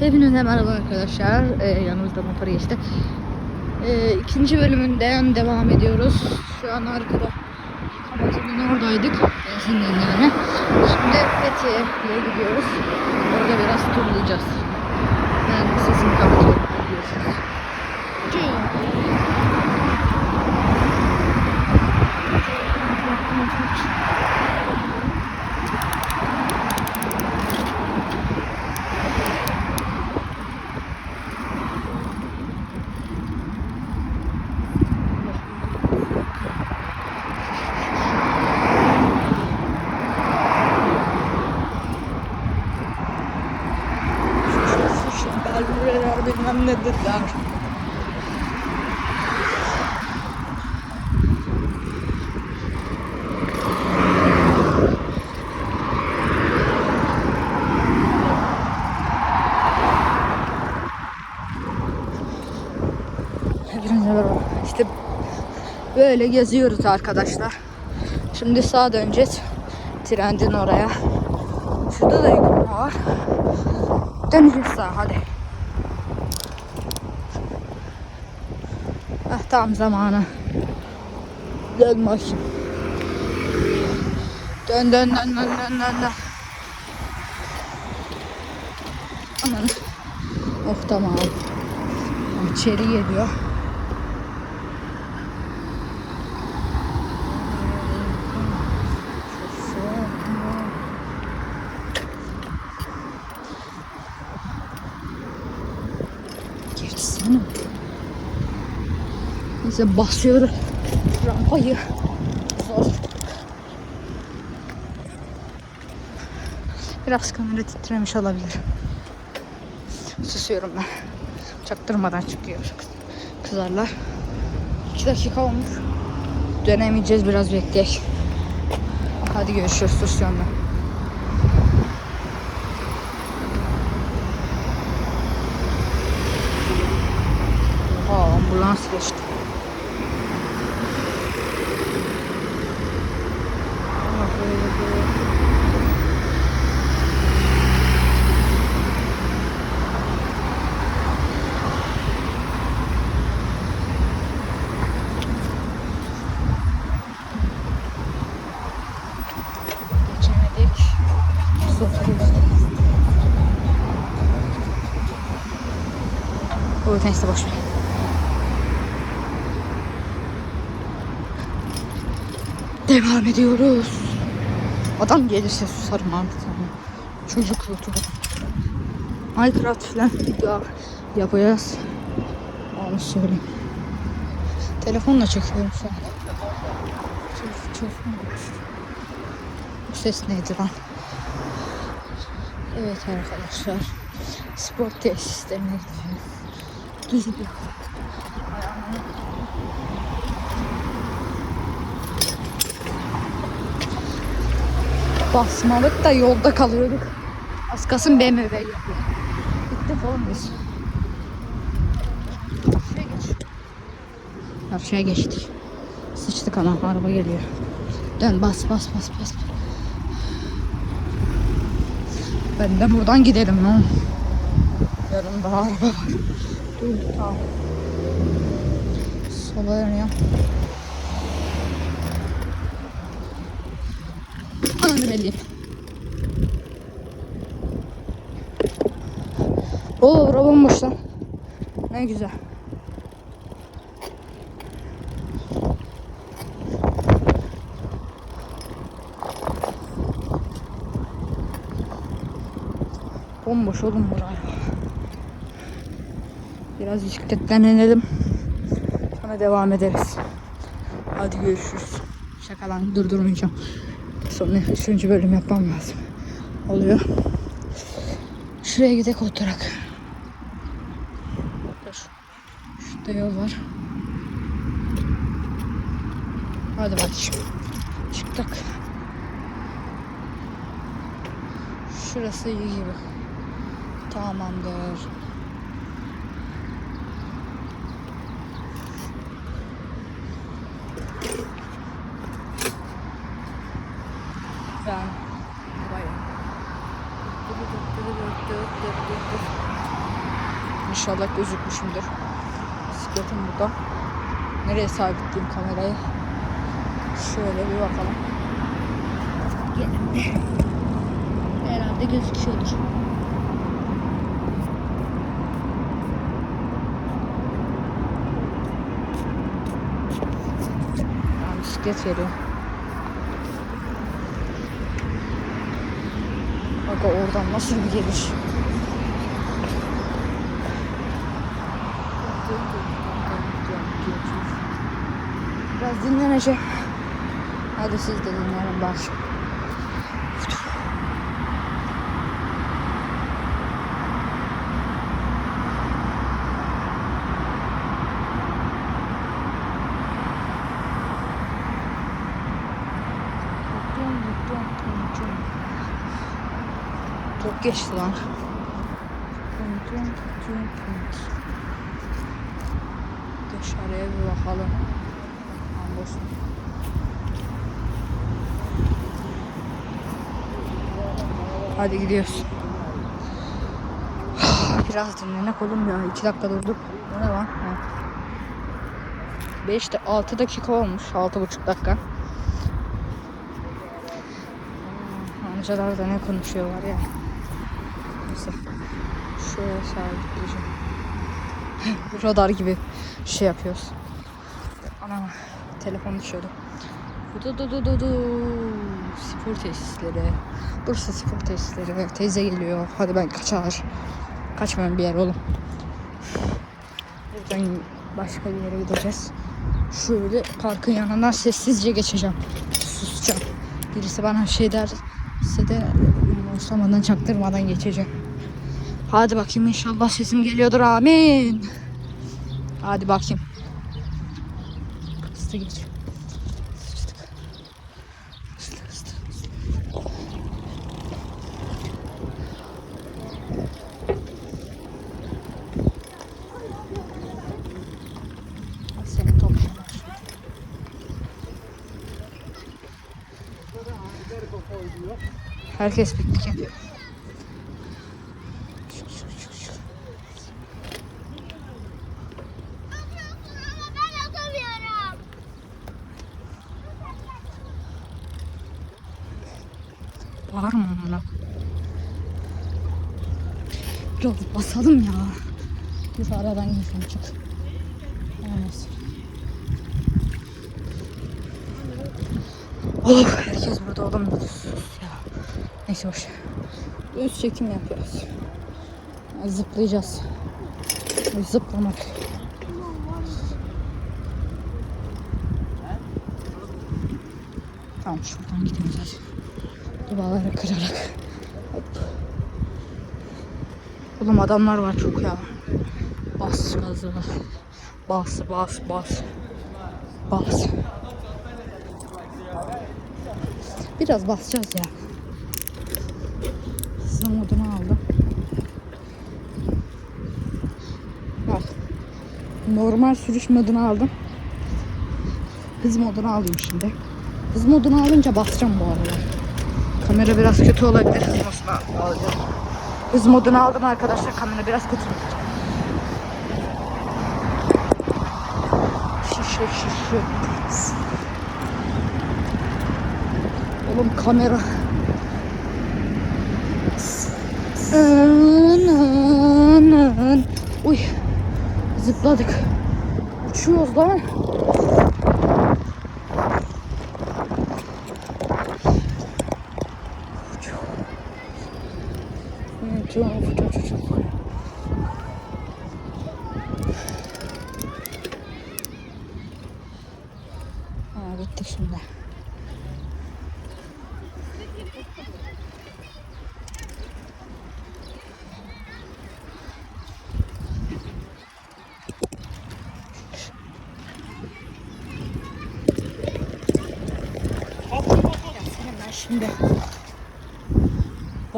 Hepinize merhaba arkadaşlar. Ee, yanımızda motor geçti. Ee, ikinci bölümünden devam ediyoruz. Şu an arkada kapatının oradaydık. Benzinliğin yani. Şimdi Fethiye'ye gidiyoruz. Orada biraz turlayacağız. Ben sesimi kapatıyorum. Görüşürüz. Belgeler Hepinize merhaba. İşte böyle geziyoruz arkadaşlar. Şimdi sağa döneceğiz. Trendin oraya. Şurada da yıkama var. Döneceğiz sağa hadi. Tam zamanı. Dön bakayım. Dön dön dön dön dön dön dön. Aman. Oh tamam. İçeri geliyor. Geçsene. Neyse basıyorum. Rampayı. Zor. Biraz kamera titremiş olabilir. Susuyorum ben. Çaktırmadan çıkıyor. Kızarlar. 2 dakika olmuş. Dönemeyeceğiz biraz bekleyek. Hadi görüşürüz susuyorum ben. Ambulans geçti. Ah, böyle böyle. Geçemedik. Sokuyoruz. O neyse boş ver. Devam ediyoruz. Adam gelirse susarım artık. Çocuk YouTuber. Minecraft falan video yapacağız. Onu söyleyeyim. Telefonla çekiyorum şu an. Çok, çok Bu ses neydi lan? Evet arkadaşlar. Spor tesislerine gidiyorum. Bir Basmalık da yolda kalıyorduk. Az kalsın BMW yapıyor. Şuraya geç. Karşıya geçtik. Sıçtık ana araba geliyor. Dön bas bas bas bas. Ben de buradan gidelim ne olur. Yanımda araba var. Dur tamam. Sola dönüyorum. Ananı belliyim. Oo bura bomboş lan. Ne güzel. Bomboş oğlum buraya. Biraz bisikletten inelim. Sonra devam ederiz. Hadi görüşürüz. Şakalan durdurmayacağım. Sonra üçüncü bölüm yapmam lazım. Oluyor. Şuraya gidelim oturak. Dur. Şurada yol var. Hadi bak şimdi. Çıktık. Şurası iyi gibi. Tamamdır. Ben bayağı. Dur dur dur dur dur dur dur dur. İnşallah gözükmüşümdür. Bisikletim burada. Nereye sabitleyeyim kamerayı? Şöyle bir bakalım. Gelin. Herhalde gözüküyordur. Bisiklet veriyor. Bak oradan nasıl bir geliş. Biraz dinleneceğim. Hadi siz de dinlenin bak. Çok geçti lan. Dışarıya bir bakalım. Hambursun. Hadi gidiyoruz. Biraz dinlenek oğlum ya. 2 dakika durduk. Ne lan? Ha. 5 de 6 dakika olmuş. 6,5 dakika. Aa, Amcalar da ne konuşuyorlar ya. Neyse. Şöyle sabitleyeceğim. Radar gibi şey yapıyoruz. Ana telefon düşüyordu. Du du du du du. Spor tesisleri. Bursa spor tesisleri. Teyze geliyor. Hadi ben kaçar. Kaçmayan bir yer oğlum. Buradan başka bir yere gideceğiz. Şöyle parkın yanından sessizce geçeceğim. Susacağım. Birisi bana şey derse de umursamadan çaktırmadan geçeceğim. Hadi bakayım inşallah sesim geliyordur amin. Hadi bakayım. Hızlı geç. Sıçtık. Hızlı hızlı hızlı. Seni topluyorlar. Herkes piknik yapıyor. Ben atamıyorum. Var mı ona? Biraz basalım ya. Dur aradan geçelim çık. Olmaz. Of herkes burada oğlum. Ya. Neyse boş. Üst çekim yapıyoruz. Zıplayacağız. Zıplamak. Tamam şuradan gidiyoruz Duvarları kırarak. Hop. Oğlum adamlar var çok ya. Bas gazı. Bas bas bas. Bas. Biraz basacağız ya. Hızlı modunu aldım. Bak. Normal sürüş modunu aldım. Hız modunu alayım şimdi. Hız modunu alınca basacağım bu arada. Kamera biraz kötü olabilir hız modunu alacağım. Hız modunu aldım arkadaşlar. Kamera biraz kötü. Şişe şişe. Oğlum kamera. Ön, ön, ön. Uy. Zıpladık. Uçuyoruz lan. Uçuyorum, uçuyorum, uçuyorum. Ha, bitti şimdi. Ya senin ben şimdi